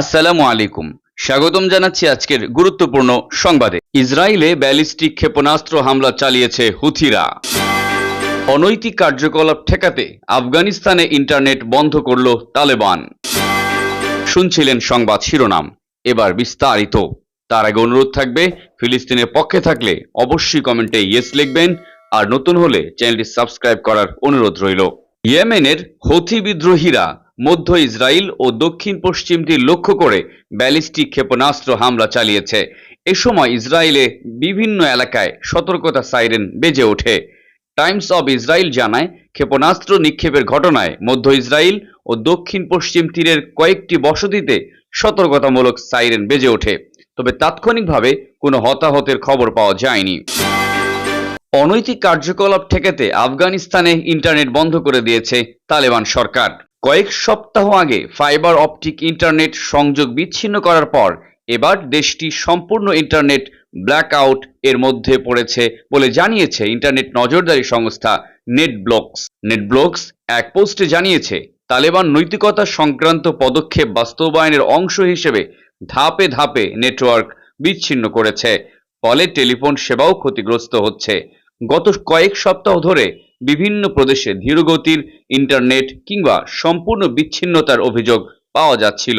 আসসালামু আলাইকুম। স্বাগতম জানাচ্ছি আজকের গুরুত্বপূর্ণ সংবাদে। ইসরায়েলে ব্যালিস্টিক ক্ষেপণাস্ত্র হামলা চালিয়েছে হুথিরা। অনৈতিক কার্যকলাপ ঠেকাতে আফগানিস্তানে ইন্টারনেট বন্ধ করল তালেবান। শুনছিলেন সংবাদ শিরোনাম। এবার বিস্তারিত। তার আগে অনুরোধ থাকবে, ফিলিস্তিনের পক্ষে থাকলে অবশ্যই কমেন্টে ইয়েস লিখবেন, আর নতুন হলে চ্যানেলটি সাবস্ক্রাইব করার অনুরোধ রইল। ইয়েমেনের হথি বিদ্রোহীরা মধ্য ইসরায়েল ও দক্ষিণ পশ্চিম তীর লক্ষ্য করে ব্যালিস্টিক ক্ষেপণাস্ত্র হামলা চালিয়েছে। এ সময় ইসরায়েলে বিভিন্ন এলাকায় সতর্কতা সাইরেন বেজে ওঠে। টাইমস অব ইসরায়েল জানায়, ক্ষেপণাস্ত্র নিক্ষেপের ঘটনায় মধ্য ইসরায়েল ও দক্ষিণ পশ্চিম তীরের কয়েকটি বসতিতে সতর্কতামূলক সাইরেন বেজে ওঠে। তবে তাৎক্ষণিকভাবে কোনো হতাহতের খবর পাওয়া যায়নি। অনৈতিক কার্যকলাপ ঠেকাতে আফগানিস্তানে ইন্টারনেট বন্ধ করে দিয়েছে তালেবান সরকার। কয়েক সপ্তাহ আগে ফাইবার অপটিক ইন্টারনেট সংযোগ বিচ্ছিন্ন করার পর এবার দেশটি সম্পূর্ণ ইন্টারনেট ব্ল্যাকআউট এর মধ্যে পড়েছে বলে জানিয়েছে ইন্টারনেট নজরদারি সংস্থা নেটব্লকস। নেটব্লকস এক পোস্টে জানিয়েছে, তালেবান নৈতিকতা সংক্রান্ত পদক্ষেপ বাস্তবায়নের অংশ হিসেবে ধাপে ধাপে নেটওয়ার্ক বিচ্ছিন্ন করেছে, ফলে টেলিফোন সেবাও ক্ষতিগ্রস্ত হচ্ছে। গত কয়েক সপ্তাহ ধরে বিভিন্ন প্রদেশে ধীরগতির ইন্টারনেট কিংবা সম্পূর্ণ বিচ্ছিন্নতার অভিযোগ পাওয়া যাচ্ছিল।